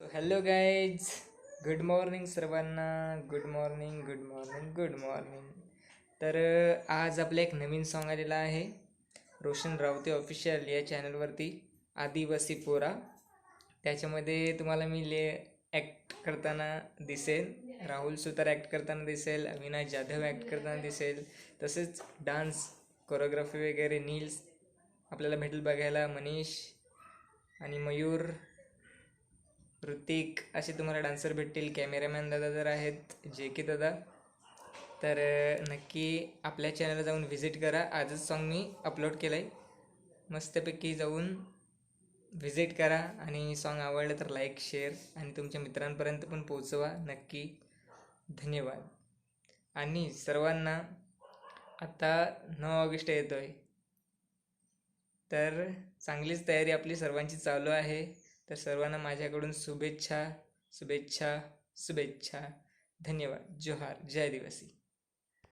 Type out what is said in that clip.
Hello guys good morning सर्वांना. Good morning good morning good morning तर आज आपलं एक नवीन सॉन्ग आलेलं आहे. रोशन रावते ऑफिशियल या चॅनलवरती आदिवासी पोरा. त्याच्यामध्ये तुम्हाला मी ले ॲक्ट करताना दिसेल. राहुल सुतार ॲक्ट करताना दिसेल. अविनाश जाधव ॲक्ट करताना दिसेल. तसेच डान्स कोरिओग्राफी वगैरे नील्स. आपल्याला भेटेल बघायला. मनीष आणि मयूर. ऋतिक असे तुम्हाला डान्सर भेटतील. कॅमेरामॅन दादा जर आहेत. जे के दादा. तर नक्की आपल्या चॅनलला जाऊन व्हिजिट करा. आजच सॉन्ग मी अपलोड केलं आहे मस्तपैकी जाऊन व्हिजिट करा. आणि सॉन्ग आवडलं तर लाईक शेअर आणि तुमच्या मित्रांपर्यंत पण पोचवा नक्की. धन्यवाद. आणि सर्वांना आता नऊ ऑगस्ट येतो आहे तर चांगलीच तयारी आपली सर्वांची चालू आहे. तर सर्वांना माझ्याकडून शुभेच्छा शुभेच्छा शुभेच्छा. धन्यवाद. जोहार. जय आदिवासी.